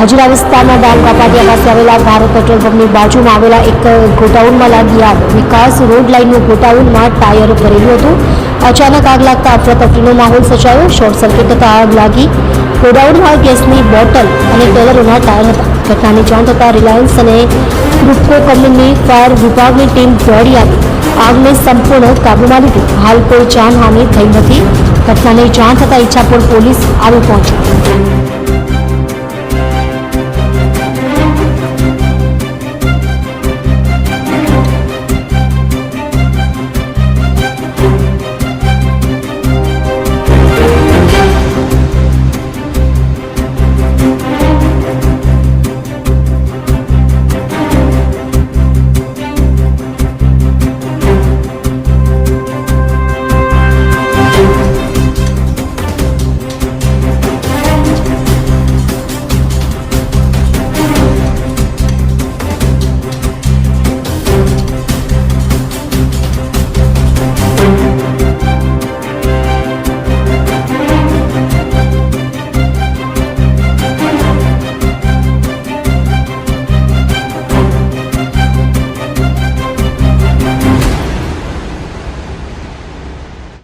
હજુરા વિસ્તારના ડાંગ કાપાટિયા પાસે આવેલા ભારત પેટ્રોલ પંપની બાજુમાં આવેલા એક ગોડાઉનમાં લાગી આગ વિકાસ રોડ લાઇનનું ગોડાઉનમાં ટાયર ભરેલું હતું. અચાનક આગ લાગતા અફરાતફરીનો માહોલ સર્જાયો. શોર્ટ સર્કિટ થતાં આગ લાગી. ગોડાઉનમાં ગેસની બોટલ અને ટેલરોના ટાયર હતા. ઘટનાની જાણ થતાં રિલાયન્સ અને ગ્રુપકો કંપનીની ફાયર વિભાગની ટીમ દોડી આવી. આગને સંપૂર્ણ કાબૂમાં લીધી હાલ કોઈ જાનહાનિ થઈ નથી. ઘટનાની જાણ થતાં ઈચ્છાપુર પોલીસ આવી પહોંચી.